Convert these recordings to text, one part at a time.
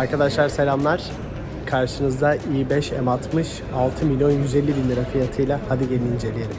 Arkadaşlar selamlar. Karşınızda i5 M60 6 milyon 150 bin lira fiyatıyla hadi gelin inceleyelim.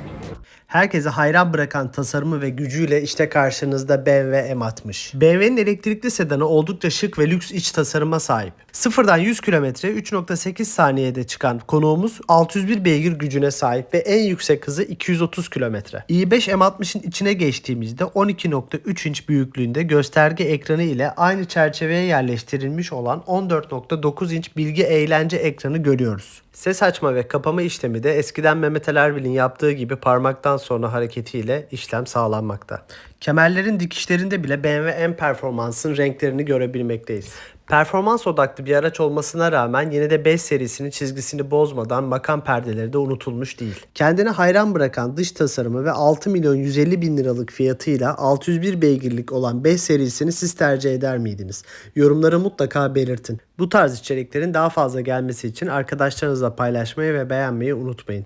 Herkese hayran bırakan tasarımı ve gücüyle işte karşınızda BMW M60. BMW'nin elektrikli sedanı oldukça şık ve lüks iç tasarıma sahip. Sıfırdan 100 km 3.8 saniyede çıkan konuğumuz 601 beygir gücüne sahip ve en yüksek hızı 230 km. i5 M60'ın içine geçtiğimizde 12.3 inç büyüklüğünde gösterge ekranı ile aynı çerçeveye yerleştirilmiş olan 14.9 inç bilgi eğlence ekranı görüyoruz. Ses açma ve kapama işlemi de eskiden Mehmet Ali Erbil'in yaptığı gibi parmaktan sonra hareketiyle işlem sağlanmakta. Kemerlerin dikişlerinde bile BMW M Performance'ın renklerini görebilmekteyiz. Performans odaklı bir araç olmasına rağmen yine de 5 serisinin çizgisini bozmadan makam perdeleri de unutulmuş değil. Kendine hayran bırakan dış tasarımı ve 6 milyon 150 bin liralık fiyatıyla 601 beygirlik olan 5 serisini siz tercih eder miydiniz? Yorumlara mutlaka belirtin. Bu tarz içeriklerin daha fazla gelmesi için arkadaşlarınızla paylaşmayı ve beğenmeyi unutmayın.